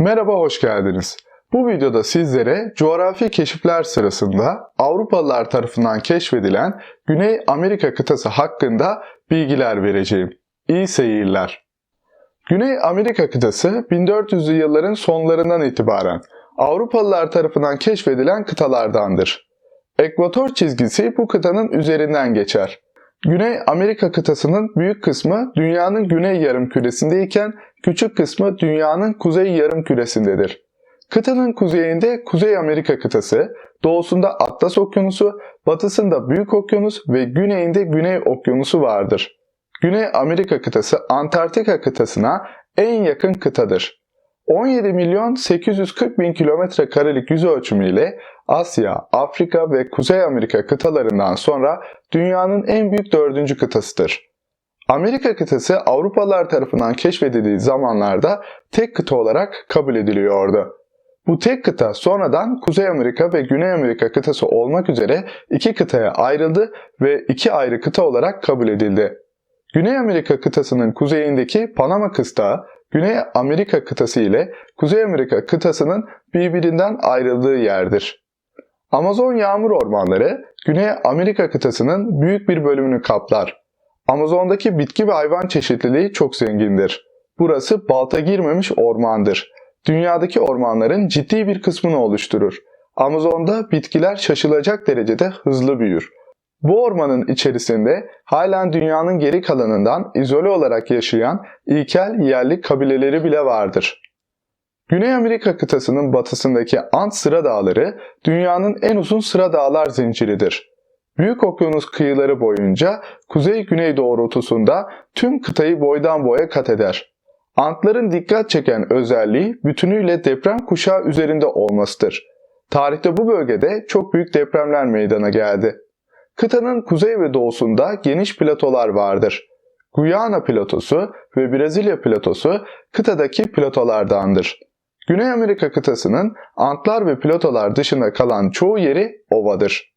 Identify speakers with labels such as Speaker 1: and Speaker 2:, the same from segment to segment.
Speaker 1: Merhaba, hoş geldiniz. Bu videoda sizlere coğrafi keşifler sırasında Avrupalılar tarafından keşfedilen Güney Amerika kıtası hakkında bilgiler vereceğim. İyi seyirler. Güney Amerika kıtası 1400'lü yılların sonlarından itibaren Avrupalılar tarafından keşfedilen kıtalardandır. Ekvator çizgisi bu kıtanın üzerinden geçer. Güney Amerika kıtasının büyük kısmı dünyanın güney yarım küresindeyken küçük kısmı dünyanın kuzey yarım küresindedir. Kıtanın kuzeyinde Kuzey Amerika kıtası, doğusunda Atlas Okyanusu, batısında Büyük Okyanus ve güneyinde Güney Okyanusu vardır. Güney Amerika kıtası Antarktika kıtasına en yakın kıtadır. 17 milyon 840 bin kilometre karelik yüz ölçümüyle Asya, Afrika ve Kuzey Amerika kıtalarından sonra dünyanın en büyük dördüncü kıtasıdır. Amerika kıtası Avrupalılar tarafından keşfedildiği zamanlarda tek kıta olarak kabul ediliyordu. Bu tek kıta sonradan Kuzey Amerika ve Güney Amerika kıtası olmak üzere iki kıtaya ayrıldı ve iki ayrı kıta olarak kabul edildi. Güney Amerika kıtasının kuzeyindeki Panama kıstağı, Güney Amerika kıtası ile Kuzey Amerika kıtasının birbirinden ayrıldığı yerdir. Amazon yağmur ormanları Güney Amerika kıtasının büyük bir bölümünü kaplar. Amazon'daki bitki ve hayvan çeşitliliği çok zengindir. Burası balta girmemiş ormandır. Dünyadaki ormanların ciddi bir kısmını oluşturur. Amazon'da bitkiler şaşılacak derecede hızlı büyür. Bu ormanın içerisinde halen dünyanın geri kalanından izole olarak yaşayan ilkel yerli kabileleri bile vardır. Güney Amerika kıtasının batısındaki Ant Sıra Dağları dünyanın en uzun sıra dağlar zinciridir. Büyük Okyanus kıyıları boyunca kuzey-güney doğrultusunda tüm kıtayı boydan boya kat eder. Antların dikkat çeken özelliği bütünüyle deprem kuşağı üzerinde olmasıdır. Tarihte bu bölgede çok büyük depremler meydana geldi. Kıtanın kuzey ve doğusunda geniş platolar vardır. Guyana platosu ve Brezilya platosu kıtadaki platolardandır. Güney Amerika kıtasının Antlar ve platolar dışında kalan çoğu yeri ovadır.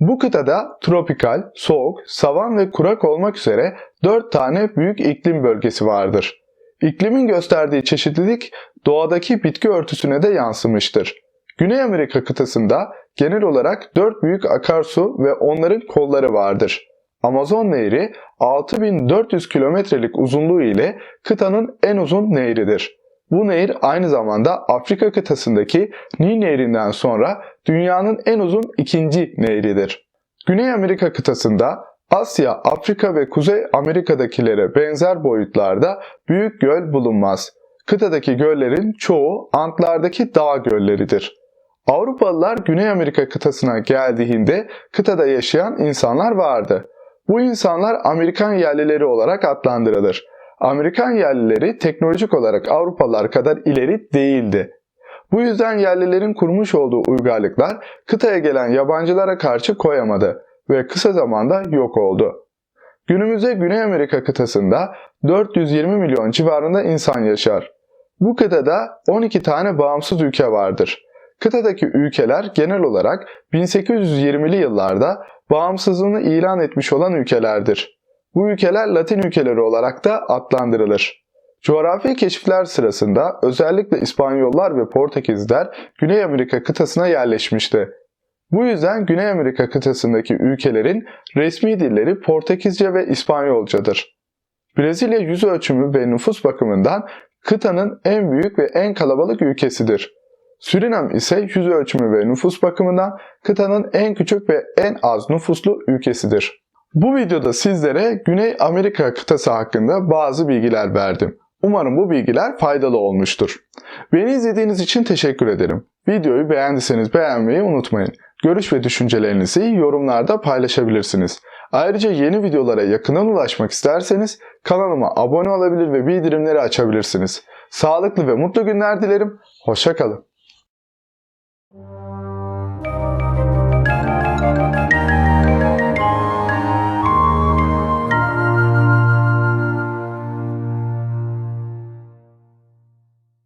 Speaker 1: Bu kıtada tropikal, soğuk, savan ve kurak olmak üzere 4 tane büyük iklim bölgesi vardır. İklimin gösterdiği çeşitlilik doğadaki bitki örtüsüne de yansımıştır. Güney Amerika kıtasında genel olarak 4 büyük akarsu ve onların kolları vardır. Amazon Nehri 6400 kilometrelik uzunluğu ile kıtanın en uzun nehridir. Bu nehir aynı zamanda Afrika kıtasındaki Nil Nehri'nden sonra dünyanın en uzun ikinci nehridir. Güney Amerika kıtasında Asya, Afrika ve Kuzey Amerika'dakilere benzer boyutlarda büyük göl bulunmaz. Kıtadaki göllerin çoğu Antlardaki dağ gölleridir. Avrupalılar Güney Amerika kıtasına geldiğinde kıtada yaşayan insanlar vardı. Bu insanlar Amerikan yerlileri olarak adlandırılır. Amerikan yerlileri teknolojik olarak Avrupalılar kadar ileri değildi. Bu yüzden yerlilerin kurmuş olduğu uygarlıklar kıtaya gelen yabancılara karşı koyamadı ve kısa zamanda yok oldu. Günümüzde Güney Amerika kıtasında 420 milyon civarında insan yaşar. Bu kıtada 12 tane bağımsız ülke vardır. Kıtadaki ülkeler genel olarak 1820'li yıllarda bağımsızlığını ilan etmiş olan ülkelerdir. Bu ülkeler Latin ülkeleri olarak da adlandırılır. Coğrafi keşifler sırasında özellikle İspanyollar ve Portekizler Güney Amerika kıtasına yerleşmişti. Bu yüzden Güney Amerika kıtasındaki ülkelerin resmi dilleri Portekizce ve İspanyolcadır. Brezilya yüz ölçümü ve nüfus bakımından kıtanın en büyük ve en kalabalık ülkesidir. Surinam ise yüz ölçümü ve nüfus bakımından kıtanın en küçük ve en az nüfuslu ülkesidir. Bu videoda sizlere Güney Amerika kıtası hakkında bazı bilgiler verdim. Umarım bu bilgiler faydalı olmuştur. Beni izlediğiniz için teşekkür ederim. Videoyu beğendiyseniz beğenmeyi unutmayın. Görüş ve düşüncelerinizi yorumlarda paylaşabilirsiniz. Ayrıca yeni videolara yakından ulaşmak isterseniz kanalıma abone olabilir ve bildirimleri açabilirsiniz. Sağlıklı ve mutlu günler dilerim. Hoşçakalın.